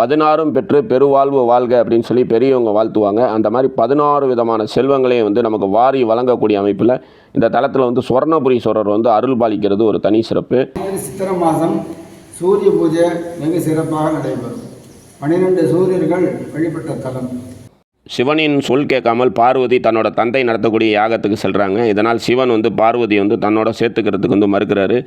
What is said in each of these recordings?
பதினாறும் பெற்று பெருவாழ்வு வாழ்க அப்படின்னு சொல்லி பெரியவங்க வாழ்த்துவாங்க. அந்த மாதிரி பதினாறு விதமான செல்வங்களையும் வந்து நமக்கு வாரி வழங்கக்கூடிய அமைப்பில் இந்த தளத்தில் வந்து சுவர்ணபுரீஸ்வரர் வந்து அருள் பாலிக்கிறது ஒரு தனி சிறப்பு. சித்திரை மாதம் சூரிய பூஜை வெகு சிறப்பாக நடைபெறும். பன்னிரெண்டு சூரியர்கள் வழிபட்ட தலம். சிவனின் சொல் கேட்காமல் பார்வதி தன்னோட தந்தை நடத்தக்கூடிய யாகத்துக்கு செல்கிறாங்க இதனால் சிவன் வந்து பார்வதி வந்து தன்னோட சேர்த்துக்கிறதுக்கு வந்து மறுக்கிறாரு.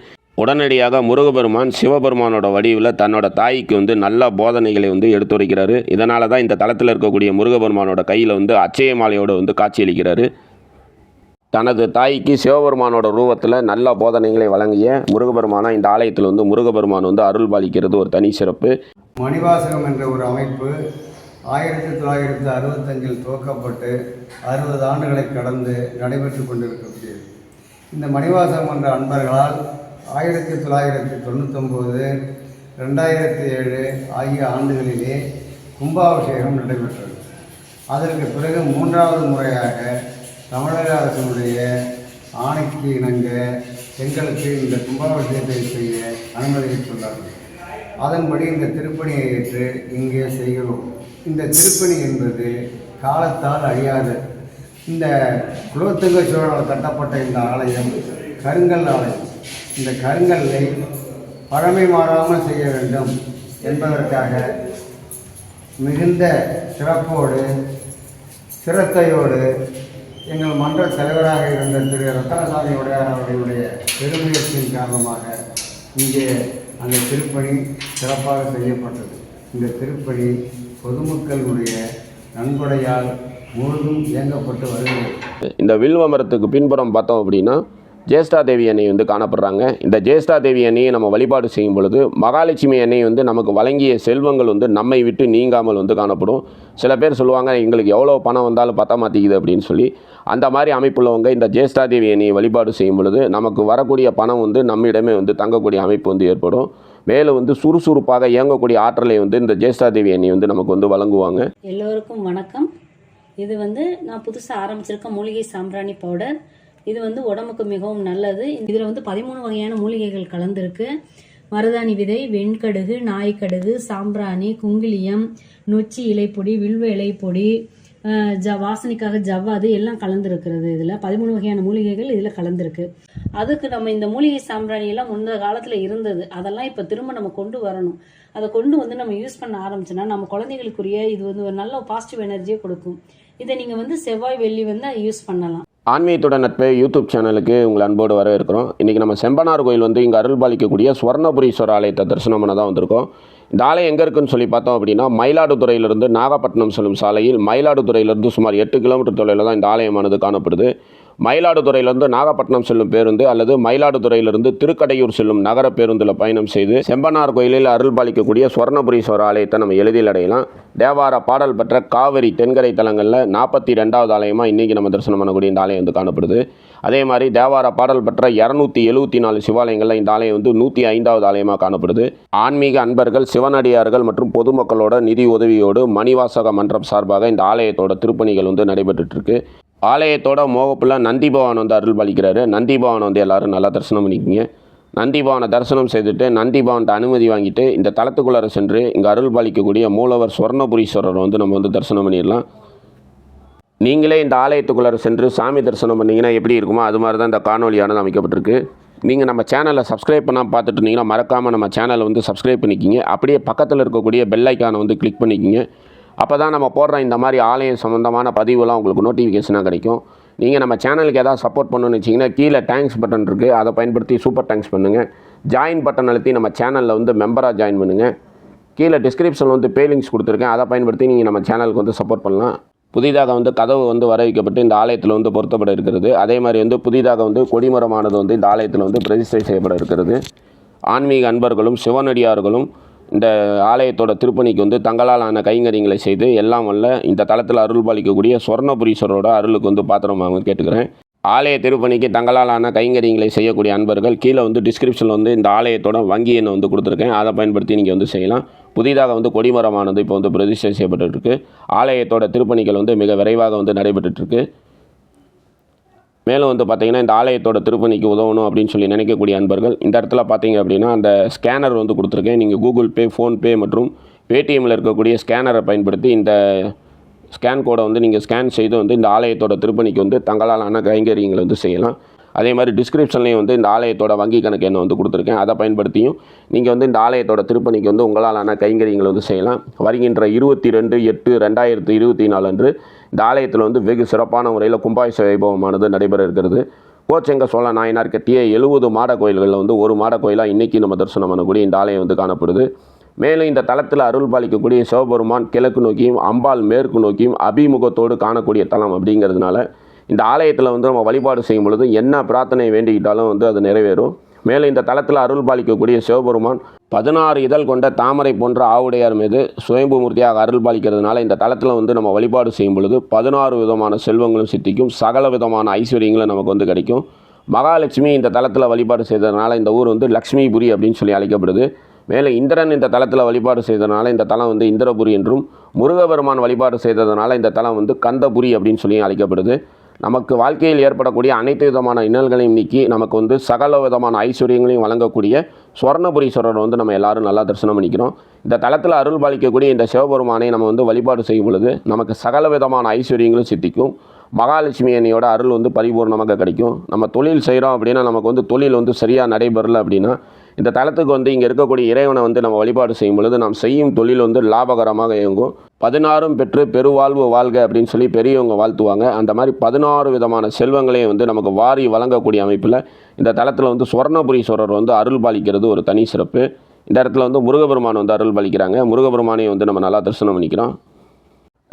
உடனடியாக முருகபெருமான் சிவபெருமானோட வடிவில் தன்னோட தாய்க்கு வந்து நல்ல போதனைகளை வந்து எடுத்துரைக்கிறாரு. இதனால தான் இந்த தளத்தில் இருக்கக்கூடிய முருகபெருமானோட கையில் வந்து அச்சய மாலையோடு வந்து காட்சியளிக்கிறாரு. தனது தாய்க்கு சிவபெருமானோட ரூபத்தில் நல்ல போதனைகளை வழங்கிய முருகபெருமானா இந்த ஆலயத்தில் வந்து முருகபெருமான் வந்து அருள் பாலிக்கிறது ஒரு தனி சிறப்பு. மணிவாசகம் என்ற ஒரு அமைப்பு ஆயிரத்தி தொள்ளாயிரத்தி அறுபத்தஞ்சில் துவக்கப்பட்டு அறுபது ஆண்டுகளை கடந்து நடைபெற்று கொண்டிருக்கக்கூடியது. இந்த மணிவாசகம் என்ற அன்பர்களால் ஆயிரத்தி தொள்ளாயிரத்தி தொண்ணூத்தொம்பது ரெண்டாயிரத்தி ஏழு ஆகிய ஆண்டுகளிலே கும்பாபிஷேகம் நடைபெற்றது. அதற்கு பிறகு மூன்றாவது முறையாக தமிழக அரசினுடைய ஆணைக்கு இணங்க எங்களுக்கு இந்த கும்பாபிஷேகத்தை செய்ய அனுமதித்துள்ளார்கள் அதன்படி இந்த திருப்பணியை ஏற்று இங்கே செய்கிறோம். இந்த திருப்பணி என்பது காலத்தால் அழியாது. இந்த குலோத்துங்க சோழனால் கட்டப்பட்ட இந்த ஆலயம் கருங்கல் ஆலயம். இந்த கருங்கல்லை பழமை மாறாமல் செய்ய வேண்டும் என்பதற்காக மிகுந்த சிறப்போடு சிரத்தையோடு எங்கள் மன்ற தலைவராக இருந்த திரு ரத்தனசாமி உடையார் அவர்களுடைய பெருமுயற்சியின் காரணமாக இங்கே அந்த திருப்பணி சிறப்பாக செய்யப்பட்டது. இந்த திருப்பணி பொதுமக்களுடைய நன்கொடையால் முழுதும் இயங்கப்பட்டு வருகிறது. இந்த வில்வ மரத்துக்கு பின்புறம் பார்த்தோம் அப்படின்னா ஜேஷ்டா தேவி அன்னை வந்து காணப்படுறாங்க. இந்த ஜேஷ்டா தேவி அன்னையை நம்ம வழிபாடு செய்யும் பொழுது மகாலட்சுமி அன்னை வந்து நமக்கு வழங்கிய செல்வங்கள் வந்து நம்மை விட்டு நீங்காமல் வந்து காணப்படும். சில பேர் சொல்லுவாங்க எங்களுக்கு எவ்வளோ பணம் வந்தாலும் பத்த மாற்றிக்குது அப்படின்னு சொல்லி. அந்த மாதிரி அமைப்புள்ளவங்க இந்த ஜேஷ்டா தேவி அன்னையை வழிபாடு செய்யும் பொழுது நமக்கு வரக்கூடிய பணம் வந்து நம்மிடமே வந்து தங்கக்கூடிய அமைப்பு வந்து ஏற்படும். மேலும் வந்து சுறுசுறுப்பாக இயங்கக்கூடிய ஆற்றலை வந்து இந்த ஜேஷ்டா தேவி அன்னை வந்து நமக்கு வந்து வழங்குவாங்க. எல்லோருக்கும் வணக்கம். இது வந்து நான் புதுசாக ஆரம்பிச்சிருக்க மூலிகை சாம்பிராணி பவுடர். இது வந்து உடம்புக்கு மிகவும் நல்லது. இதில் வந்து பதிமூணு வகையான மூலிகைகள் கலந்துருக்கு. மருதாணி விதை வெண்கடுகு நாய்க்கடுகு சாம்பிராணி குங்கிலியம் நொச்சி இலைப்பொடி வில்வ இலைப்பொடி ஜ வாசனைக்காக ஜவ்வாது எல்லாம் கலந்துருக்கிறது இதில். பதிமூணு வகையான மூலிகைகள் இதில் கலந்துருக்கு. அதுக்கு நம்ம இந்த மூலிகை சாம்பிராணியெல்லாம் முந்த காலத்தில் இருந்தது. அதெல்லாம் இப்போ திரும்ப நம்ம கொண்டு வரணும். அதை கொண்டு வந்து நம்ம யூஸ் பண்ண ஆரம்பிச்சோன்னா நம்ம குழந்தைகளுக்குரிய இது வந்து ஒரு நல்ல பாசிட்டிவ் எனர்ஜியை கொடுக்கும். இதை நீங்கள் வந்து செவ்வாய் வெள்ளி வந்து யூஸ் பண்ணலாம். ஆன்மீகத்தோட நட்பு யூடியூப் சேனலுக்கு உங்களை அன்போடு வரவேற்கிறோம். இன்றைக்கி நம்ம செம்பனார் கோயில் வந்து இங்கே அருள் பாலிக்கக்கூடிய சுவர்ணபுரீஸ்வரர் ஆலயத்தை தரிசனம் பண்ண தான் வந்திருக்கோம். இந்த ஆலயம் எங்கே இருக்குன்னு சொல்லி பார்த்தோம் அப்படின்னா மயிலாடுதுறையிலிருந்து நாகப்பட்டினம் செல்லும் சாலையில் மயிலாடுதுறையிலிருந்து சுமார் எட்டு கிலோமீட்டர் தொலைவில் தான் இந்த ஆலயமானது காணப்படுது. மயிலாடுதுறையிலிருந்து நாகப்பட்டினம் செல்லும் பேருந்து அல்லது மயிலாடுதுறையிலிருந்து திருக்கடையூர் செல்லும் நகர பேருந்தில் பயணம் செய்து செம்பனார் கோயிலில் அருள் பாலிக்கக்கூடிய சுவர்ணபுரீஸ்வரர் ஆலயத்தை நம்ம எளிதில் அடையலாம். தேவார பாடல் பெற்ற காவிரி தென்கரை தலங்களில் நாற்பத்தி ரெண்டாவது ஆலயமாக இன்றைக்கி நம்ம தரிசனம் பண்ணக்கூடிய இந்த ஆலயம் வந்து காணப்படுது. அதே மாதிரி தேவார பாடல் பெற்ற இரநூத்தி எழுபத்தி நாலு சிவாலயங்களில் இந்த ஆலயம் வந்து நூற்றி ஐந்தாவது ஆலயமாக காணப்படுது. ஆன்மீக அன்பர்கள் சிவனடியார்கள் மற்றும் பொதுமக்களோட நிதி உதவியோடு மணிவாசக மன்றம் சார்பாக இந்த ஆலயத்தோட திருப்பணிகள் வந்து நடைபெற்றுட்டு இருக்கு. ஆலயத்தோட மோகப்புல நந்தி பகவான் வந்து அருள் பாலிக்கிறாரு நந்தி பகவான் வந்து எல்லாரும் நல்லா தரிசனம் பண்ணிக்கிங்க. நந்தி பவனை தரிசனம் செய்துட்டு நந்தி பவன்கிட்ட அனுமதி வாங்கிட்டு இந்த தளத்துக்குள்ளார சென்று இங்கே அருள் பாலிக்கக்கூடிய மூலவர் சுவர்ணபுரீஸ்வரர் வந்து நம்ம வந்து தரிசனம் பண்ணிடலாம். நீங்களே இந்த ஆலயத்துக்குள்ளார சென்று சாமி தரிசனம் பண்ணிங்கன்னா எப்படி இருக்குமோ அது மாதிரி தான் இந்த காணொலியானது அமைக்கப்பட்டிருக்கு. நீங்கள் நம்ம சேனலை சப்ஸ்கிரைப் பண்ணால் பார்த்துட்டு இருந்தீங்கன்னா மறக்காமல் நம்ம சேனலை வந்து சப்ஸ்கிரைப் பண்ணிக்கிங்க. அப்படியே பக்கத்தில் இருக்கக்கூடிய பெல் ஐக்கானை வந்து கிளிக் பண்ணிக்கிங்க. அப்போ தான் நம்ம போடுற இந்த மாதிரி ஆலயம் சம்மந்தமான பதிவுலாம் உங்களுக்கு நோட்டிஃபிகேஷனாக கிடைக்கும். நீங்கள் நம்ம சேனலுக்கு ஏதாவது சப்போர்ட் பண்ணணும்னு வச்சிங்கன்னா கீழே டேங்க்ஸ் பட்டன் இருக்குது அதை பயன்படுத்தி சூப்பர் டேங்க்ஸ் பண்ணுங்கள் ஜாயின் பட்டன் அழுத்தி நம்ம சேனலில் வந்து மெம்பராக ஜாயின் பண்ணுங்கள் கீழே டிஸ்கிரிப்ஷனில் வந்து பே லிங்க்ஸ் கொடுத்துருக்கேன். அதை பயன்படுத்தி நீங்கள் நம்ம சேனலுக்கு வந்து சப்போர்ட் பண்ணலாம். புதிதாக வந்து கதவு வந்து வர வைக்கப்பட்டு இந்த ஆலயத்தில் வந்து பொருத்தப்பட இருக்கிறது. அதே மாதிரி வந்து புதிதாக வந்து கொடிமரமானது வந்து இந்த ஆலயத்தில் வந்து பிரதிஷ்டை செய்யப்பட இருக்கிறது. ஆன்மீக அன்பர்களும் சிவனடியார்களும் இந்த ஆலயத்தோட திருப்பணிக்கு வந்து தங்களால் ஆன கைங்கரியங்களை செய்து எல்லாம் வல்ல இந்த தளத்தில் அருள் பாலிக்கக்கூடிய சொர்ணபுரீஸ்வரோட அருளுக்கு வந்து பாத்திரமாக கேட்டுக்கிறேன். ஆலய திருப்பணிக்கு தங்களால் ஆன கைங்கரியங்களை செய்யக்கூடிய அன்பர்கள் கீழே வந்து டிஸ்கிரிப்ஷனில் வந்து இந்த ஆலயத்தோட வங்கி எண்ணை வந்து கொடுத்துருக்கேன். அதை பயன்படுத்தி நீங்கள் வந்து செய்யலாம். புதிதாக வந்து கொடிமரமானது இப்போ வந்து பிரதிஷ்டை செய்யப்பட்டுருக்கு. ஆலயத்தோட திருப்பணிகள் வந்து மிக விரைவாக வந்து நடைபெற்றுருக்கு மேலும் வந்து பார்த்தீங்கன்னா இந்த ஆலயத்தோட திருப்பணிக்கு உதவணும் அப்படின்னு சொல்லி நினைக்கக்கூடிய அன்பர்கள் இந்த இடத்துல பார்த்தீங்க அப்படின்னா அந்த ஸ்கேனர் வந்து கொடுத்துருக்கேன். நீங்கள் கூகுள் பே ஃபோன்பே மற்றும் பேடிஎம்மில் இருக்கக்கூடிய ஸ்கேனரை பயன்படுத்தி இந்த ஸ்கேன் கோடை வந்து நீங்கள் ஸ்கேன் செய்து வந்து இந்த ஆலயத்தோட திருப்பணிக்கு வந்து தங்களாலான கைங்கரியங்களை வந்து செய்யலாம். அதே மாதிரி டிஸ்கிரிப்ஷன்லேயும் வந்து இந்த ஆலயத்தோட வங்கி கணக்கு எண்ணை வந்து கொடுத்துருக்கேன். அதை பயன்படுத்தியும் நீங்கள் வந்து இந்த ஆலயத்தோட திருப்பணிக்கு வந்து உங்களாலான கைங்கரியங்களை வந்து செய்யலாம். வருகின்ற இருபத்தி ரெண்டு எட்டு ரெண்டாயிரத்து இருபத்தி நாலு அன்று இந்த ஆலயத்தில் வந்து வெகு சிறப்பான முறையில் கும்பாபிஷ வைபவமானது நடைபெற இருக்கிறது. கோச்செங்க சோழ நாயனார் கட்டிய எழுபது மாட கோயில்களில் வந்து ஒரு மாட கோயிலாக இன்றைக்கி நம்ம தரிசனம் பண்ணக்கூடிய இந்த ஆலயம் வந்து காணப்படுது. மேலும் இந்த தலத்தில் அருள் பாலிக்கக்கூடிய சிவபெருமான் கிழக்கு நோக்கியும் அம்பாள் மேற்கு நோக்கியும் அபிமுகத்தோடு காணக்கூடிய தலம் அப்படிங்கிறதுனால இந்த ஆலயத்தில் வந்து நம்ம வழிபாடு செய்யும் பொழுது என்ன பிரார்த்தனை வேண்டிக்கிட்டாலும் வந்து அது நிறைவேறும். மேலும் இந்த தலத்தில் அருள் பாலிக்கக்கூடிய சிவபெருமான் பதினாறு இதழ் கொண்ட தாமரை போன்ற ஆவுடையார் மீது சுயம்பு மூர்த்தியாக அருள் பாலிக்கிறதுனால இந்த தளத்தில் வந்து நம்ம வழிபாடு செய்யும் பொழுது பதினாறு விதமான செல்வங்களும் சித்திக்கும் சகல விதமான ஐஸ்வர்யங்களும் நமக்கு வந்து கிடைக்கும். மகாலட்சுமி இந்த தளத்தில் வழிபாடு செய்ததுனால இந்த ஊர் வந்து லக்ஷ்மிபுரி அப்படின்னு சொல்லி அழைக்கப்படுது. மேலும் இந்திரன் இந்த தளத்தில் வழிபாடு செய்ததுனால இந்த தலம் வந்து இந்திரபுரி என்றும் முருகபெருமான் வழிபாடு செய்ததுனால இந்த தலம் வந்து கந்தபுரி அப்படின்னு சொல்லி அழைக்கப்படுது. நமக்கு வாழ்க்கையில் ஏற்படக்கூடிய அனைத்து விதமான இன்னல்களையும் நீக்கி நமக்கு வந்து சகல விதமான ஐஸ்வர்யங்களையும் வழங்கக்கூடிய சுவர்ணபுரீஸ்வரர் வந்து நம்ம எல்லாரும் நல்லா தரிசனம் பண்ணிக்கிறோம். இந்த தளத்தில் அருள் பாலிக்கக்கூடிய இந்த சிவபெருமானை நம்ம வந்து வழிபாடு செய்யும் பொழுது நமக்கு சகல விதமான ஐஸ்வர்யங்களும் சித்திக்கும். மகாலட்சுமி அன்னையோட அருள் வந்து பரிபூர்ணமாக கிடைக்கும். நம்ம தொழில் செய்கிறோம் அப்படின்னா நமக்கு வந்து தொழில் வந்து சரியாக நடைபெறல அப்படின்னா இந்த தளத்துக்கு வந்து இங்கே இருக்கக்கூடிய இறைவனை வந்து நம்ம வழிபாடு செய்யும் பொழுது நாம் செய்யும் தொழில் வந்து லாபகரமாக இயங்கும். பதினாறும் பெற்று பெருவாழ்வு வாழ்க அப்படின்னு சொல்லி பெரியவங்க வாழ்த்துவாங்க. அந்த மாதிரி பதினாறு விதமான செல்வங்களையும் வந்து நமக்கு வாரி வழங்கக்கூடிய அமைப்பில் இந்த தளத்தில் வந்து சுவர்ணபுரீஸ்வரர் வந்து அருள் பாலிக்கிறது ஒரு தனி சிறப்பு. இந்த இடத்துல வந்து முருகபெருமான் வந்து அருள் பாலிக்கிறாங்க. முருகபெருமானையும் வந்து நம்ம நல்லா தரிசனம் பண்ணிக்கிறோம்.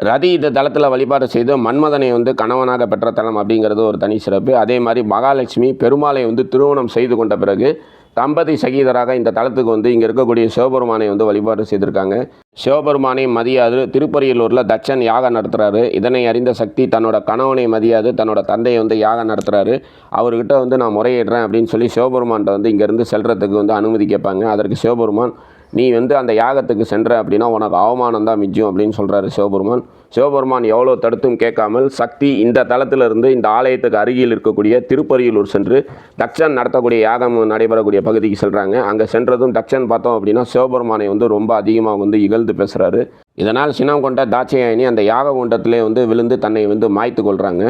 ரதி இந்த தளத்தில் வழிபாடு செய்து மன்மதனை வந்து கணவனாக பெற்ற தலம் அப்படிங்கிறது ஒரு தனி சிறப்பு. அதே மாதிரி மகாலட்சுமி பெருமாளை வந்து திருமணம் செய்து கொண்ட பிறகு தம்பதி சகீதராக இந்த தளத்துக்கு வந்து இங்கே இருக்கக்கூடிய சிவபெருமானை வந்து வழிபாடு செய்திருக்காங்க. சிவபெருமானை மதியாது திருப்பரியலூரில் தட்சன் யாகம் நடத்துகிறாரு இதனை அறிந்த சக்தி தன்னோட கணவனை மதியாது தன்னோட தந்தையை வந்து யாகம் நடத்துகிறாரு அவர்கிட்ட வந்து நான் முறையிடுறேன் அப்படின்னு சொல்லி சிவபெருமான்கிட்ட வந்து இங்கேருந்து செல்றதுக்கு வந்து அனுமதி கேட்பாங்க. அதற்கு சிவபெருமான் நீ வந்து அந்த யாகத்துக்கு சென்ற அப்படின்னா உனக்கு அவமானம் தான் மிஞ்சும் அப்படின்னு சொல்கிறாரு சிவபெருமான். சிவபெருமான் எவ்வளோ தடுத்தும் கேட்காமல் சக்தி இந்த தளத்திலிருந்து இந்த ஆலயத்துக்கு அருகில் இருக்கக்கூடிய திருப்பரியூலூர் சென்று டக்ஷன் நடத்தக்கூடிய யாகம் நடைபெறக்கூடிய பகுதிக்கு செல்கிறாங்க அங்கே சென்றதும் டக்ஷன் பார்த்தோம் அப்படின்னா சிவபெருமானை வந்து ரொம்ப அதிகமாக வந்து இகழ்ந்து பேசுகிறாரு இதனால் சினம் கொண்ட தாட்சியாயினி அந்த யாக குண்டத்திலே வந்து விழுந்து தன்னை வந்து மாய்த்து கொள்கிறாங்க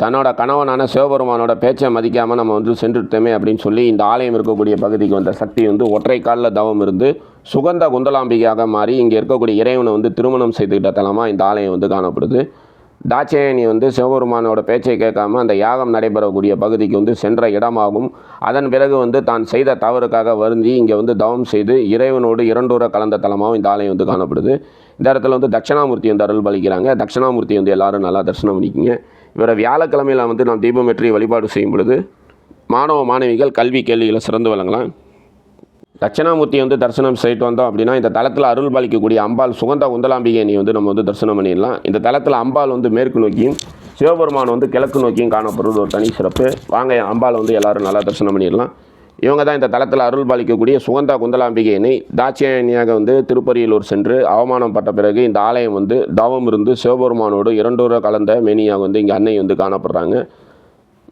தன்னோட கணவனான சிவபெருமானோட பேச்சை மதிக்காமல் நம்ம வந்து சென்றுட்டோமே அப்படின்னு சொல்லி இந்த ஆலயம் இருக்கக்கூடிய பகுதிக்கு வந்த சக்தி வந்து ஒற்றை காலில் தவம் இருந்து சுகந்த குந்தலாம்பிகையாக மாறி இங்கே இருக்கக்கூடிய இறைவனை வந்து திருமணம் செய்துக்கிட்ட தலமாக இந்த ஆலயம் வந்து காணப்படுது. தாட்சாயணி வந்து சிவபெருமானோட பேச்சை கேட்காம அந்த யாகம் நடைபெறக்கூடிய பகுதிக்கு வந்து சென்ற இடமாகும். அதன் பிறகு வந்து தான் செய்த தவறுக்காக வருந்தி இங்கே வந்து தவம் செய்து இறைவனோடு இரண்டூர கலந்த தலமாகவும் இந்த ஆலயம் வந்து காணப்படுது. இந்த இடத்துல வந்து தட்சிணாமூர்த்தி வந்து அருள் பலிக்கிறாங்க தட்சிணாமூர்த்தி வந்து எல்லாரும் நல்லா தரிசனம் பண்ணிக்கிங்க. வேறு வியாழக்கிழமையில் வந்து நாம் தீபமேற்றி வழிபாடு செய்யும் பொழுது மாணவ மாணவிகள் கல்வி கேள்விகளை சிறந்து விளங்கலாம் தட்சிணாமூர்த்தி வந்து தரிசனம் செய்துட்டு வந்தோம் அப்படின்னா இந்த தளத்தில் அருள் பாலிக்கக்கூடிய அம்பாள் சுகந்த குந்தலாம்பிகை வந்து நம்ம வந்து தரிசனம் பண்ணிடலாம். இந்த தளத்தில் அம்பாள் வந்து மேற்கு நோக்கியும் சிவபெருமான் வந்து கிழக்கு நோக்கியும் காணப்படுறது ஒரு தனி சிறப்பு. வாங்க அம்பாள் வந்து எல்லாரும் நல்லா தரிசனம் பண்ணிடலாம். இவங்க தான் இந்த தளத்தில் அருள் பாலிக்கக்கூடிய சுகந்தா குந்தலாம்பிகையினை தாட்சியாயணியாக வந்து திருப்பரியலூர் சென்று அவமானம் பட்ட பிறகு இந்த ஆலயம் வந்து தவம் இருந்து சிவபெருமானோடு இரண்டூர கலந்த மேனியாக வந்து இங்கே அன்னை வந்து காணப்படுறாங்க.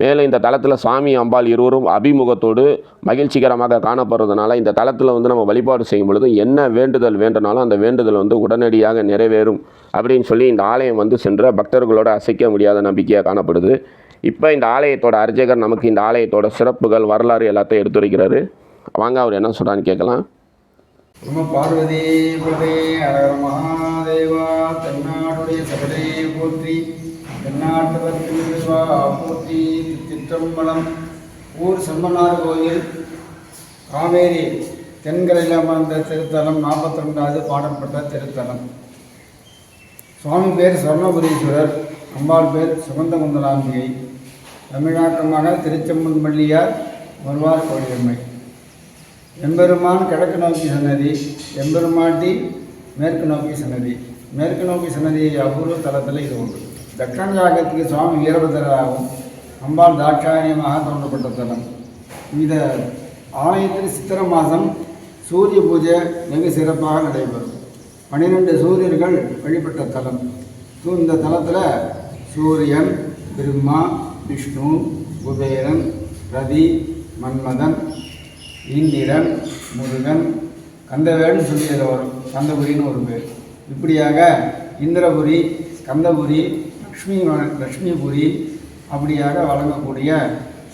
மேலும் இந்த தளத்தில் சாமி அம்பாள் இருவரும் அபிமுகத்தோடு மகிழ்ச்சிகரமாக காணப்படுறதுனால இந்த தளத்தில் வந்து நம்ம வழிபாடு செய்யும் பொழுது என்ன வேண்டுதல் வேண்டுனாலும் அந்த வேண்டுதல் வந்து உடனடியாக நிறைவேறும் அப்படின்னு சொல்லி இந்த ஆலயம் வந்து சென்ற பக்தர்களோடு அசைக்க முடியாத நம்பிக்கையாக காணப்படுது. இப்போ இந்த ஆலயத்தோட அர்ச்சகர் நமக்கு இந்த ஆலயத்தோட சிறப்புகள் வரலாறு எல்லாத்தையும் எடுத்துரைக்கிறாரு. வாங்க அவர் என்ன சொல்கிறான்னு கேட்கலாம். நம பார்வதி குலதே அழகர் மகாதேவா தென்னாடுடைய சகலே போற்றி தென்னாட்டுவா போற்றி ஊர் செம்மனார் கோயில் காவேரி தென்கரையில் அமர்ந்த திருத்தலம் நாற்பத்தி ரெண்டாவது பாடப்பட்ட திருத்தலம். சுவாமி பேர் சொர்ணபுரீஸ்வரர். அம்பாள் பேர் சுகந்தகுந்தலாம்பிகை தமிழாக்கமாக திருச்செம்மன் மல்லியார் வருவார் கோயிலம்மை. எம்பெருமான் கிழக்கு நோக்கி சன்னதி எம்பெருமாட்டி மேற்கு நோக்கி சன்னதி. மேற்கு நோக்கி சன்னதி அபூர்வ தலத்தில் இது உண்டு. தட்சண யாகத்துக்கு சுவாமி வீரபதராகும் அம்பாள் தாட்சாயணியமாக தோன்றப்பட்ட தலம். இந்த ஆலயத்தில் சித்திர மாதம் சூரிய பூஜை மிக சிறப்பாக நடைபெறும். பன்னிரெண்டு சூரியர்கள் வழிபட்ட தலம். இந்த தலத்தில் சூரியன் பிரம்மா விஷ்ணு குபேரன் ரதி மன்மதன் இந்திரன் முருகன் கந்தவேல்னு சொல்லி வரும் கந்தபுரின்னு ஒரு பேர். இப்படியாக இந்திரபுரி கந்தபுரி லக்ஷ்மி லக்ஷ்மிபுரி அப்படியாக வழங்கக்கூடிய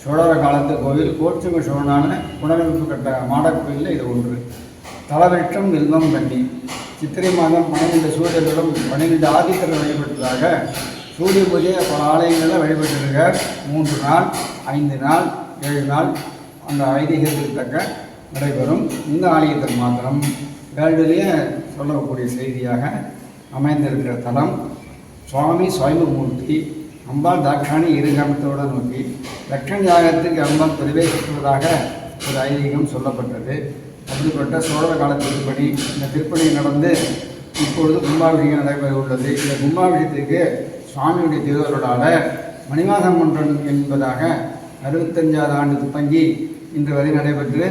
சோழர காலத்து கோவில் கோச்சுங்க சோழனான புனரமைப்பு கட்ட மாடக் கோயிலில் இது ஒன்று. தலவிருட்சம் வில்வம் கண்டி சித்திரை மாதம் பன்னிரெண்டு சூரியர்களும் பன்னிரெண்டு ஆதித்தர்கள் வழிபட்டதாக சூரிய பூஜை பல ஆலயங்களில் வழிபட்டிருக்க மூன்று நாள் ஐந்து நாள் ஏழு நாள் அந்த ஐதீகத்துக்கு தக்க நடைபெறும். இந்த ஆலயத்தில் மாத்திரம் வேர்ல்டுலேயே சொல்லக்கூடிய செய்தியாக அமைந்திருக்கிற தலம் சுவாமி சுவாமிமூர்த்தி அம்பாள் தாட்சாணி இருகமத்தோடு நோக்கி தட்சண யாகத்துக்கு அம்பாள் பிரவேசிப்பதாக ஒரு ஐதீகம் சொல்லப்பட்டது. அப்படிப்பட்ட சோழ கால திருப்பணி இந்த திருப்பணி நடந்து இப்பொழுது கும்பாபிஷேகம் நடைபெற உள்ளது இந்த கும்பாபிஷேகத்துக்கு சுவாமியுடைய திருவருளால் மணிவாசம் மன்றம் என்பதாக அறுபத்தஞ்சாவது ஆண்டு துப்பங்கி இன்று வரை நடைபெற்று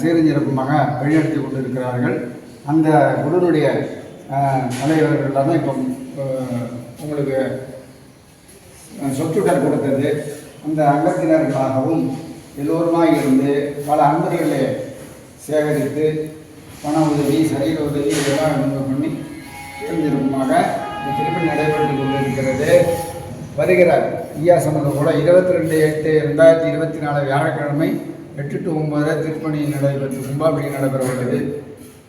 சீரஞ்சிறப்புமாக வழிநடத்தி கொண்டிருக்கிறார்கள். அந்த குருனுடைய அஹ், தான் இப்போ உங்களுக்கு சொத்துடர் கொடுத்தது. அந்த அங்கத்தினர்களாகவும் எல்லோருமாய் இருந்து பல அன்பர்களை சேகரித்து பண உதவி சரீர உதவி இதெல்லாம் பண்ணி தெரிஞ்சிருக்குமாக திருப்பி நடைபெற்று கொண்டிருக்கிறது. வருகிறார். ஐயா சமூகம் கூட இருபத்தி ரெண்டு எட்டு ரெண்டாயிரத்தி இருபத்தி நாலு வியாழக்கிழமை எட்டு டு ஒன்பது திருப்பணி நடைபெற்று கும்பாபிடி நடைபெற உள்ளது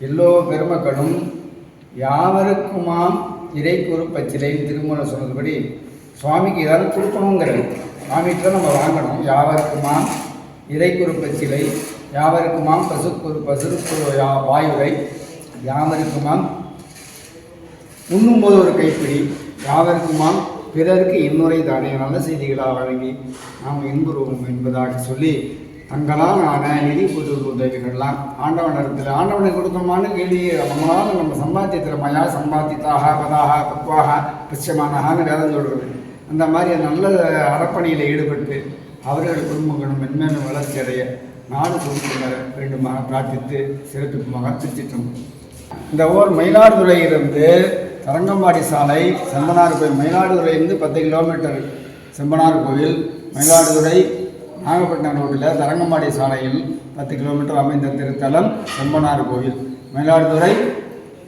எல்லோ பெருமக்களும் யாவருக்குமாம் இறை பச்சிலை திருமூல சொன்னதுபடி சுவாமிக்கு ஏதாவது கொடுக்கணுங்கிறது. சுவாமிகிட்ட தான் நம்ம வாங்கணும். யாவருக்குமாம் இறை பச்சிலை யாவருக்குமாம் பசுக்குரு பசு யா வாயுரை யாவருக்குமாம் உண்ணும்போது ஒரு கைப்பிடி யாவருக்குமான் பிறருக்கு இன்னுரை தானே நல்ல செய்திகளாக வழங்கி நாம் இன்புறுவோம் என்பதாக சொல்லி தங்களால் ஆன நிதி புது உதவிகள்லாம் ஆண்டவனிடத்தில் ஆண்டவனை கொடுத்தமான கேள்வியை நம்மளால் நம்ம சம்பாத்தியத்தில் மயா சம்பாத்தித்தாக பதாக பக்வாக பச்சமானகான்னு வேதம் சொல்கிறது அந்த மாதிரி நல்ல அறப்பணியில் ஈடுபட்டு அவர்கள் குடும்பங்களும் மென்மேலும் வளர்ச்சி அடைய நாடு குடும்பத்தினர் வேண்டுமாக பிரார்த்தித்து சிறப்பிக்குமாக திருச்சிட்டோம் இந்த ஊர் மயிலாடுதுறையிலிருந்து தரங்கம்பாடி சாலை செம்பனார் கோயில் மயிலாடுதுறையிலிருந்து பத்து கிலோமீட்டர் செம்பனார் கோவில் மயிலாடுதுறை நாகப்பட்டினம் ரோட்டில் தரங்கம்பாடி சாலையில் பத்து கிலோமீட்டர் அமைந்த திருத்தலம் செம்பனார் கோவில் மயிலாடுதுறை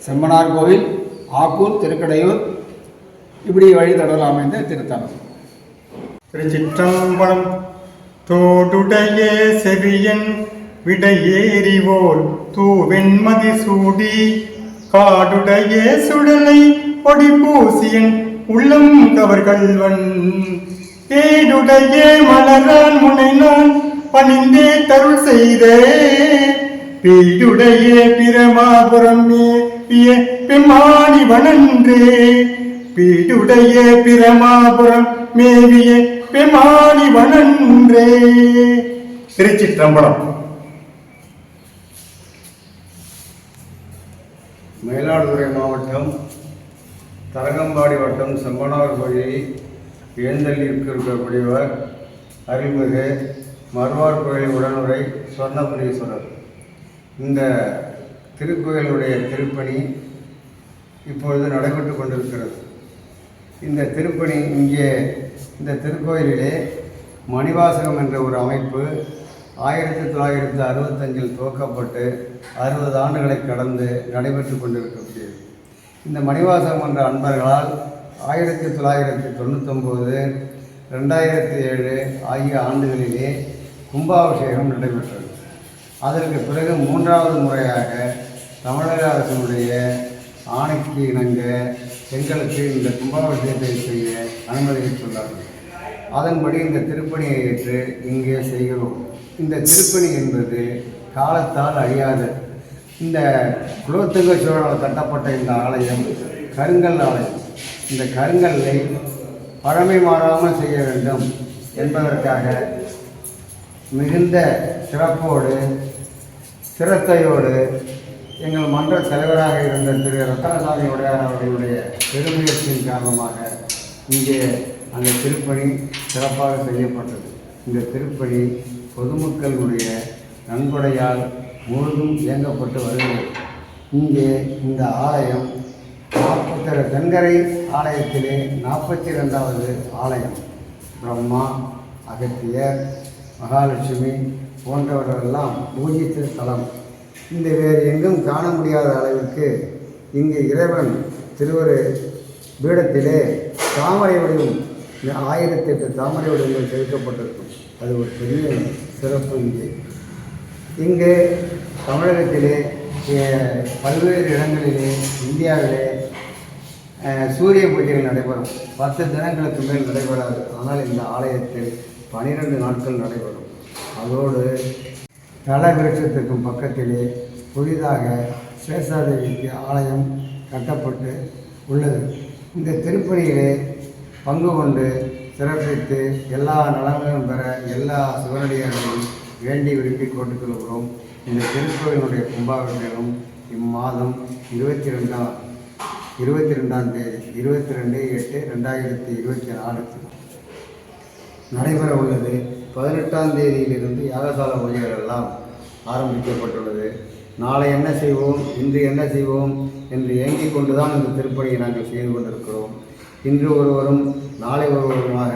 செம்பனார் கோவில் ஆக்கூர் திருக்கடையூர் இப்படி வழித்தடல் அமைந்த திருத்தலம். திருச்சிற்றம்பலம் தோடுடைய செவியன் விடையேறிவோர் தூவெண்மதி சூடி காடுடைய சுடலை பொடி பூசியன் உள்ளம் கவர்கள்வன். தேடுடைய மலரான் முனை நான் பணிந்தே தருள் செய்தே. பீடுடைய பிரமாபுரம் மேவிய பெம்மானி வனன்றே பீடுடைய பிரமாபுரம் மேவிய பெம்மானி வனன்றே திருச்சிற்றம்பலம். மயிலாடுதுறை மாவட்டம் தரங்கம்பாடி வட்டம் செம்பனார் கோயிலில் எழுந்தள்ளிற்கு இருக்கக்கூடியவர் அருள்மிகு மறுவார் கோயில் உடனுரை சொர்ணபுரீஸ்வரர் இந்த திருக்கோயிலுடைய திருப்பணி இப்பொழுது நடைபெற்று கொண்டிருக்கிறது. இந்த திருப்பணி இங்கே இந்த திருக்கோயிலிலே மணிவாசகம் என்ற ஒரு அமைப்பு ஆயிரத்தி தொள்ளாயிரத்தி அறுபத்தஞ்சில் துவக்கப்பட்டு அறுபது ஆண்டுகளை கடந்து நடைபெற்று கொண்டிருக்கக்கூடியது இந்த மணிவாசகம் என்ற அன்பர்களால் ஆயிரத்தி தொள்ளாயிரத்தி தொண்ணூத்தொம்பது ரெண்டாயிரத்தி ஏழு ஆகிய ஆண்டுகளிலே கும்பாபிஷேகம் நடைபெற்றது. அதற்கு பிறகு மூன்றாவது முறையாக தமிழக அரசினுடைய ஆணைக்கு இணங்க எங்களுக்கு இந்த கும்பாபிஷேகத்தை செய்ய அனுமதித்துள்ளார்கள் அதன்படி இந்த திருப்பணியை ஏற்று இங்கே செய்கிறோம். இந்த திருப்பணி என்பது காலத்தால் அழியாத. இந்த குலோத்துங்க சோழனால் கட்டப்பட்ட இந்த ஆலயம் கருங்கல் ஆலயம். இந்த கருங்கல்லை பழமை மாறாமல் செய்ய வேண்டும் என்பதற்காக மிகுந்த சிறப்போடு சிரத்தையோடு எங்கள் மன்ற தலைவராக இருந்த திரு ரத்தனசாமி உடையார் அவர்களுடைய பெருமுயற்சியின் காரணமாக இங்கே அந்த திருப்பணி சிறப்பாக செய்யப்பட்டது. இந்த திருப்பணி பொதுமக்களுடைய நன்கொடையால் முழுதும் இயங்கப்பட்டு வருகிறது. இங்கே இந்த ஆலயம் நாற்பத்தி தென்கரை ஆலயத்திலே நாற்பத்தி ரெண்டாவது ஆலயம். பிரம்மா அகத்தியர் மகாலட்சுமி போன்றவர்களெல்லாம் பூஜித்த தலம். இந்த வேறு எங்கும் காண முடியாத அளவிற்கு இங்கு இறைவன் திருவரு பீடத்திலே தாமரை வடிவம் ஆயிரத்தி எட்டு தாமரை வடிவங்கள் செலுத்தப்பட்டிருக்கும் அது ஒரு பெரிய சிறப்பு இங்கே இங்கு தமிழகத்திலே பல்வேறு இடங்களிலே இந்தியாவிலே சூரிய பூஜைகள் நடைபெறும். பத்து தினங்களுக்கு மேல் நடைபெறாது. ஆனால் இந்த ஆலயத்தில் பனிரெண்டு நாட்கள் நடைபெறும். அதோடு தல விருட்சத்திற்கும் பக்கத்திலே புதிதாக சேஷாதேவிக்கு ஆலயம் கட்டப்பட்டு உள்ளது. இந்த திருப்பணியிலே பங்கு கொண்டு சிறப்பித்து எல்லா நலன்களும் பெற எல்லா சிவனடியார்களையும் வேண்டி விரும்பி கொண்டுக்கொள்கிறோம் இந்த திருக்கோயிலுடைய கும்பாபிஷேகம் இம்மாதம் இருபத்தி ரெண்டாம் இருபத்தி ரெண்டாம் தேதி இருபத்தி ரெண்டு எட்டு ரெண்டாயிரத்தி இருபத்தி நாலு. நடைபெற உள்ளது. பதினெட்டாம் தேதியிலிருந்து யாகசால பூஜைகள் எல்லாம் ஆரம்பிக்கப்பட்டுள்ளது. நாளை என்ன செய்வோம்? இன்று என்ன செய்வோம்? என்று ஏங்கிக் கொண்டுதான் இந்த திருப்பணியை நாங்கள் செய்து கொண்டிருக்கிறோம். இன்று ஒருவரும் நாளை ஒருவருமாக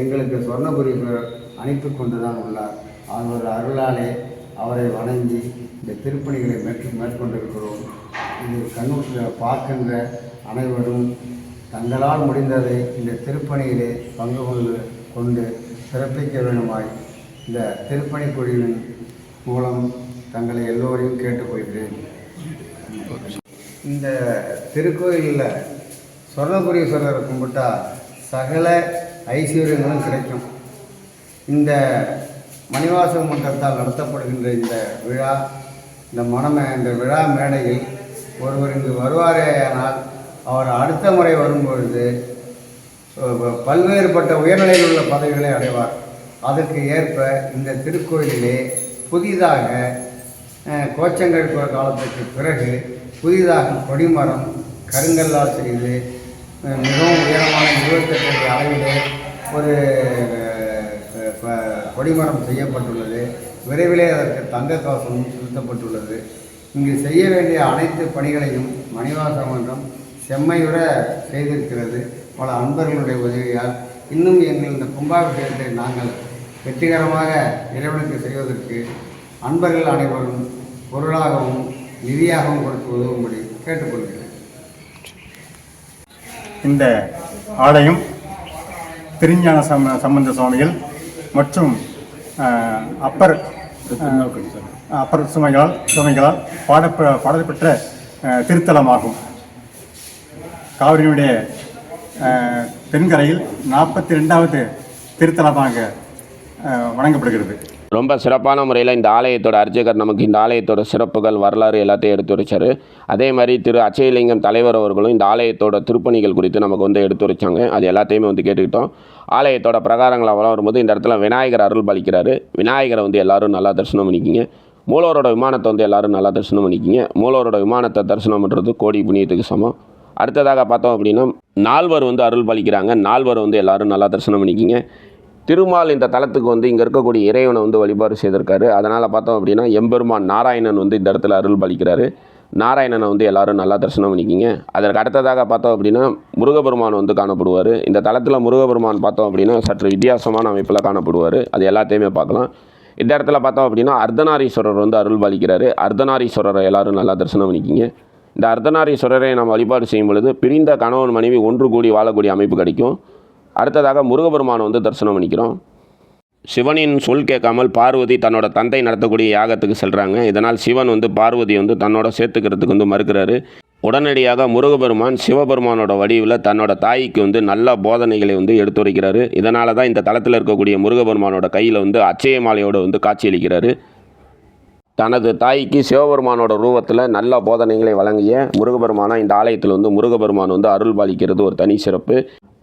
எங்களுக்கு சொர்ணபுரீஸ்வரர் அனுப்பி கொண்டுதான் உள்ளார். அவர் அருளாலே அவரை வணங்கி இந்த திருப்பணிகளை மேற்று மேற்கொண்டிருக்கிறோம். இது கண்ணூற்றில் பார்க்கின்ற அனைவரும் தங்களால் முடிந்ததை இந்த திருப்பணியிலே பங்கு கொண்டு கொண்டு சிறப்பிக்க வேண்டுமாய் இந்த திருப்பணி குழுவின் மூலம் தங்களை எல்லோரையும் கேட்டுக்கொள்கிறேன். இந்த திருக்கோயிலில் சொர்ணபுரீஸ்வரரை கும்பிட்டா சகல ஐஸ்வர்யங்களும் கிடைக்கும். இந்த மணிவாச மன்றத்தால் நடத்தப்படுகின்ற இந்த விழா இந்த மணம இந்த விழா மேடையில் ஒருவர் இங்கு வருவாரேயானால் அவர் அடுத்த முறை வரும்பொழுது பல்வேறுபட்ட உயர்நிலையில் உள்ள பதவிகளை அடைவார். அதற்கு ஏற்ப இந்த திருக்கோயிலிலே புதிதாக அஹ், கோச்சங்கள் கா- காலத்துக்கு பிறகு புதிதாக கொடிமரம் கருங்கல்லால் செய்து மிகவும் உயரமான இருபத்தெட்டு அடி அளவிலே ஒரு ப- கொடிமரம் செய்யப்பட்டுள்ளது. விரைவிலே அதற்கு தங்க கவசமும் செலுத்தப்பட்டுள்ளது. இங்கு செய்ய வேண்டிய அனைத்து பணிகளையும் மணிவாச மன்றம் செம்மையுற செய்திருக்கிறது. பல அன்பர்களுடைய உதவியால் இன்னும் எங்கள் இந்த கும்பாபிஷேகத்தை நாங்கள் வெற்றிகரமாக இறைவனுக்கு செய்வதற்கு அன்பர்கள் அனைவரும் பொருளாகவும் நிதியாகவும் கொடுத்து உதவும்படி கேட்டுக்கொள்கிறேன். இந்த ஆலயம் திருஞான சம சம்பந்த சுவாமிகள் மற்றும் அப்பர் அப்பர் சுமைகளால் சுமைகளால் பாடப்ப பாடப்பெற்ற திருத்தலமாகும். காவிரியினுடைய தென்கரையில் நாற்பத்தி ரெண்டாவது திருத்தலமாக வணங்கப்படுகிறது. ரொம்ப சிறப்பான முறையில் இந்த ஆலயத்தோட அர்ச்சகர் நமக்கு இந்த ஆலயத்தோட சிறப்புகள் வரலாறு எல்லாத்தையும் எடுத்துரைச்சார் அதே மாதிரி திரு அச்சயலிங்கம் தலைவர் அவர்களும் இந்த ஆலயத்தோட திருப்பணிகள் குறித்து நமக்கு வந்து எடுத்துரைச்சாங்க அது எல்லாத்தையுமே வந்து கேட்டுக்கிட்டோம். ஆலயத்தோட பிரகாரங்களை வரும்போது இந்த இடத்துல விநாயகர் அருள் பலிக்கிறாரு. விநாயகரை வந்து எல்லாரும் நல்லா தரிசனம் பண்ணிக்கிங்க. மூலவரோட விமானத்தை வந்து எல்லாரும் நல்லா தரிசனம் பண்ணிக்கிங்க. மூலவரோட விமானத்தை தரிசனம் பண்ணுறது கோடி புண்ணியத்துக்கு சமம். அடுத்ததாக பார்த்தோம் அப்படின்னா நால்வர் வந்து அருள் பலிக்கிறாங்க. நால்வர் வந்து எல்லாரும் நல்லா தரிசனம் பண்ணிக்கிங்க. திருமால் இந்த தலத்துக்கு வந்து இங்கே இருக்கக்கூடிய இறைவனை வந்து வழிபாடு செய்திருக்காரு. அதனால் பார்த்தோம் அப்படின்னா எம்பெருமான் நாராயணன் வந்து இந்த இடத்துல அருள் பலிக்கிறாரு. நாராயணனை வந்து எல்லாரும் நல்லா தரிசனம் பண்ணிக்கிங்க. அதற்கு அடுத்ததாக பார்த்தோம் அப்படின்னா முருகபெருமான் வந்து காணப்படுவார். இந்த தளத்தில் முருகபெருமான் பார்த்தோம் அப்படின்னா சற்று வித்தியாசமான அமைப்பில் காணப்படுவார். அது எல்லாத்தையுமே பார்க்கலாம். இந்த இடத்துல பார்த்தோம் அப்படின்னா அர்த்தநாரீஸ்வரர் வந்து அருள் பாலிக்கிறாரு. அர்த்தநாரீஸ்வரரை எல்லாரும் நல்லா தரிசனம் பண்ணிக்கிங்க. இந்த அர்த்தநாரீஸ்வரரை நம்ம வழிபாடு செய்யும் பொழுது பிரிந்த கணவன் மனைவி ஒன்று கூடி வாழக்கூடிய அமைப்பு கிடைக்கும். அடுத்ததாக முருகபெருமானை வந்து தரிசனம் பண்ணிக்கிறோம். சிவனின் சொல் கேட்காமல் பார்வதி தன்னோட தந்தை நடத்தக்கூடிய யாகத்துக்கு செல்கிறாங்க இதனால் சிவன் வந்து பார்வதி வந்து தன்னோட சேர்த்துக்கிறதுக்கு வந்து மறுக்கிறாரு. உடனடியாக முருகபெருமான் சிவபெருமானோட வடிவில் தன்னோட தாய்க்கு வந்து நல்ல போதனைகளை வந்து எடுத்துரைக்கிறாரு. இதனால தான் இந்த தளத்தில் இருக்கக்கூடிய முருகபெருமானோட கையில் வந்து அச்சய மாலையோடு வந்து காட்சியளிக்கிறாரு. தனது தாய்க்கு சிவபெருமானோட ரூபத்தில் நல்ல போதனைகளை வழங்கிய முருகபெருமானா இந்த ஆலயத்தில் வந்து முருகபெருமான் வந்து அருள் பாலிக்கிறது ஒரு தனி சிறப்பு.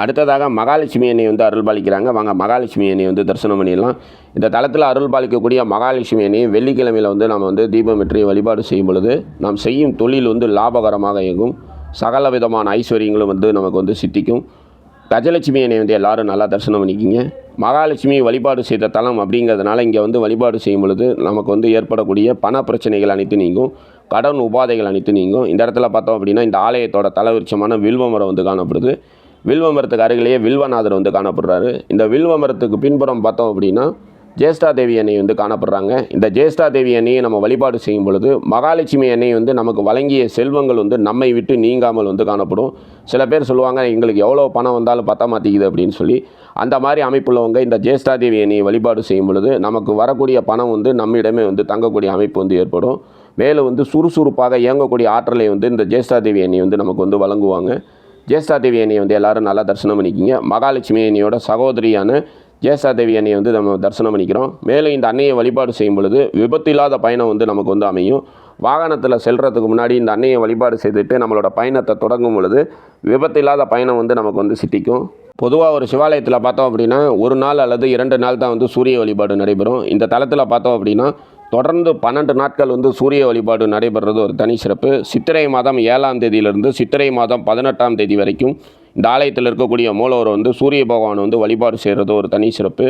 அடுத்ததாக மகாலட்சுமி அன்னை வந்து அருள் பாலிக்கிறாங்க வாங்க மகாலட்சுமி அன்னை வந்து தரிசனம் பண்ணிடலாம். இந்த தளத்தில் அருள் பாலிக்கக்கூடிய மகாலட்சுமி அன்னை வெள்ளிக்கிழமையில் வந்து நாம் வந்து தீபம் வெற்றி வழிபாடு செய்யும் பொழுது நாம் செய்யும் தொழில் வந்து லாபகரமாக இயங்கும். சகல விதமான ஐஸ்வர்யங்களும் வந்து நமக்கு வந்து சித்திக்கும். கஜலட்சுமி அன்னை வந்து எல்லோரும் நல்லா தரிசனம் பண்ணிக்கிங்க. மகாலட்சுமி வழிபாடு செய்த தலம் அப்படிங்கிறதுனால இங்கே வந்து வழிபாடு செய்யும் பொழுது நமக்கு வந்து ஏற்படக்கூடிய பண பிரச்சனைகள் அனைத்து நீங்கும். கடன் உபாதைகள் அனைத்து நீங்கும். இந்த இடத்துல பார்த்தோம் அப்படின்னா இந்த ஆலயத்தோட தலைவிருச்சமான வில்வ மரம் வந்து காணப்படுது. வில்வ மரத்துக்கு அருகிலேயே வில்வநாதர் வந்து காணப்படுறாரு. இந்த வில்வ மரத்துக்கு பின்புறம் பார்த்தோம் அப்படின்னா ஜேஷ்டா தேவி அன்னை வந்து காணப்படுறாங்க. இந்த ஜேஷ்டா தேவி அன்னையை நம்ம வழிபாடு செய்யும் பொழுது மகாலட்சுமி அன்னை வந்து நமக்கு வழங்கிய செல்வங்கள் வந்து நம்மை விட்டு நீங்காமல் வந்து காணப்படும். சில பேர் சொல்லுவாங்க எங்களுக்கு எவ்வளோ பணம் வந்தாலும் பத்த மாட்டேங்குது அப்படின்னு சொல்லி. அந்த மாதிரி அமைப்புள்ளவங்க இந்த ஜேஷ்டா தேவி அன்னையை வழிபாடு செய்யும் பொழுது நமக்கு வரக்கூடிய பணம் வந்து நம்மிடமே வந்து தங்கக்கூடிய அமைப்பு வந்து ஏற்படும். மேலே வந்து சுறுசுறுப்பாக இயங்கக்கூடிய ஆற்றலை வந்து இந்த ஜேஷ்டா தேவி அன்னை வந்து நமக்கு வந்து வழங்குவாங்க. ஜேஷ்டா தேவி அன்னையை வந்து எல்லோரும் நல்லா தரிசனம் பண்ணிக்கிங்க. மகாலட்சுமி அணியோட சகோதரியான ஜேஷ்டா தேவி அன்னையை வந்து நம்ம தரிசனம் பண்ணிக்கிறோம். மேலும் இந்த அன்னையை வழிபாடு செய்யும் பொழுது விபத்து இல்லாத பயணம் வந்து நமக்கு வந்து அமையும். வாகனத்தில் செல்கிறதுக்கு முன்னாடி இந்த அன்னையை வழிபாடு செய்துட்டு நம்மளோட பயணத்தை தொடங்கும் பொழுது விபத்து இல்லாத பயணம் வந்து நமக்கு வந்து சித்திக்கும். பொதுவாக ஒரு சிவாலயத்தில் பார்த்தோம் அப்படின்னா ஒரு நாள் அல்லது இரண்டு நாள் தான் வந்து சூரிய வழிபாடு நடைபெறும். இந்த தளத்தில் பார்த்தோம் அப்படின்னா தொடர்ந்து பன்னெண்டு நாட்கள் வந்து சூரிய வழிபாடு நடைபெறுறது ஒரு தனி சிறப்பு. சித்திரை மாதம் ஏழாம் தேதியிலிருந்து சித்திரை மாதம் பதினெட்டாம் தேதி வரைக்கும் இந்த ஆலயத்தில் இருக்கக்கூடிய மூலவர் வந்து சூரிய பகவான் வந்து வழிபாடு செய்கிறது ஒரு தனி சிறப்பு.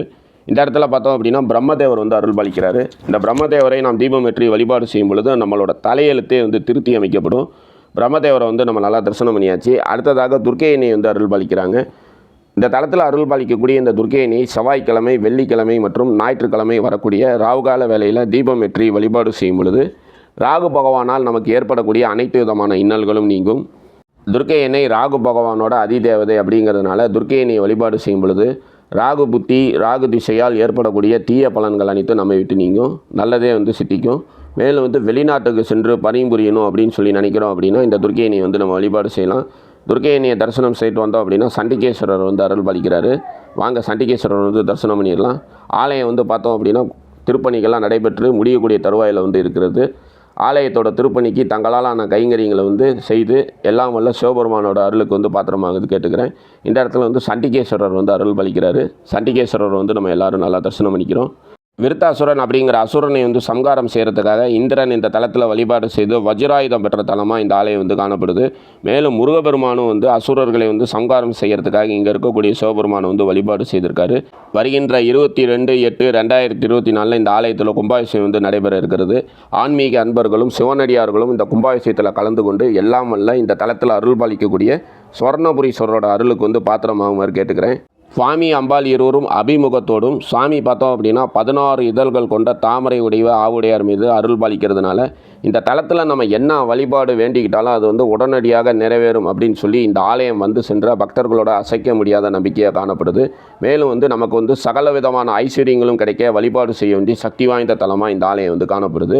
இந்த இடத்துல பார்த்தோம் அப்படின்னா பிரம்மதேவர் வந்து அருள் பாலிக்கிறாரு. இந்த பிரம்மதேவரை நாம் தீபம் ஏற்றி வழிபாடு செய்யும் பொழுது நம்மளோட தலையெழுத்தே வந்து திருத்தி அமைக்கப்படும். பிரம்மதேவரை வந்து நம்ம நல்லா தரிசனம் பண்ணியாச்சு. அடுத்ததாக துர்க்கையினை வந்து அருள் பாலிக்கிறாங்க. இந்த தளத்தில் அருள் பாலிக்கக்கூடிய இந்த துர்க்கையனை செவ்வாய்க்கிழமை வெள்ளிக்கிழமை மற்றும் ஞாயிற்றுக்கிழமை வரக்கூடிய ராகுகால வேலையில் தீபம் வெற்றி வழிபாடு செய்யும் பொழுது ராகு பகவானால் நமக்கு ஏற்படக்கூடிய அனைத்து விதமான இன்னல்களும் நீங்கும். துர்க்கை எண்ணெய் ராகு பகவானோட அதிதேவதை அப்படிங்கிறதுனால துர்க்கை வழிபாடு செய்யும் பொழுது ராகு புத்தி ராகு திசையால் ஏற்படக்கூடிய தீய பலன்கள் அனைத்தும் நம்ம விட்டு நீங்கும். நல்லதே வந்து சித்திக்கும். மேலும் வந்து வெளிநாட்டுக்கு சென்று பணிபுரியணும் அப்படின்னு சொல்லி நினைக்கிறோம் அப்படின்னா இந்த துர்க்கை வந்து நம்ம வழிபாடு செய்யலாம். துர்க்கை தரிசனம் செய்துட்டு வந்தோம் அப்படின்னா சண்டிகேஸ்வரர் வந்து அருள் பாலிக்கிறாரு வாங்க சண்டிகேஸ்வரர் வந்து தரிசனம் பண்ணிடலாம். ஆலயம் வந்து பார்த்தோம் அப்படின்னா திருப்பணிகள்லாம் நடைபெற்று முடியக்கூடிய தருவாயில் வந்து இருக்கிறது. ஆலயத்தோட திருப்பணிக்கு தங்களால் ஆன கைங்கரியங்களை வந்து செய்து எல்லாம் வல்ல சிவபெருமானோட அருளுக்கு வந்து பாத்திரமாகுது கேட்டுக்கிறேன். இந்த இடத்துல வந்து சண்டிகேஸ்வரர் வந்து அருள் பலிக்கிறாரு சண்டிகேஸ்வரர் வந்து நம்ம எல்லாரும் நல்லா தரிசனம் பண்ணிக்கிறோம். விருத்தாசுரன் அப்படிங்கிற அசுரனை வந்து சம்காரம் செய்கிறதுக்காக இந்திரன் இந்த தலத்தில் வழிபாடு செய்து வஜ்ராயுதம் பெற்ற தலமாக இந்த ஆலயம் வந்து காணப்படுது. மேலும் முருகபெருமானும் வந்து அசுரர்களை வந்து சம்காரம் செய்கிறதுக்காக இங்கே இருக்கக்கூடிய சிவபெருமானை வந்து வழிபாடு செய்திருக்காரு. வருகின்ற இருபத்தி ரெண்டு எட்டு ரெண்டாயிரத்தி இருபத்தி நாலில் இந்த ஆலயத்தில் கும்பாபிஷேகம் வந்து நடைபெற இருக்கிறது. ஆன்மீக அன்பர்களும் சிவனடியார்களும் இந்த கும்பாபிஷேகத்தில் கலந்து கொண்டு எல்லாம் வல்ல இந்த தலத்தில் அருள் பாலிக்கக்கூடிய சுவர்ணபுரீஸ்வரரோட அருளுக்கு வந்து பாத்திரமாகுமாறு கேட்டுக்கிறேன். சுவாமி அம்பாள் இருவரும் அபிமுகத்தோடும் சுவாமி பார்த்தோம் அப்படின்னா பதினாறு இதழ்கள் கொண்ட தாமரை உடைவ ஆவுடையார் மீது அருள் பாலிக்கிறதுனால இந்த தளத்தில் நம்ம என்ன வழிபாடு வேண்டிக்கிட்டாலும் அது வந்து உடனடியாக நிறைவேறும் அப்படின்னு சொல்லி இந்த ஆலயம் வந்து சென்ற பக்தர்களோட அசைக்க முடியாத நம்பிக்கையாக காணப்படுது. மேலும் வந்து நமக்கு வந்து சகல விதமான ஐஸ்வர்யங்களும் கிடைக்க வழிபாடு செய்ய வேண்டிய சக்தி வாய்ந்த தலமாக இந்த ஆலயம் வந்து காணப்படுது.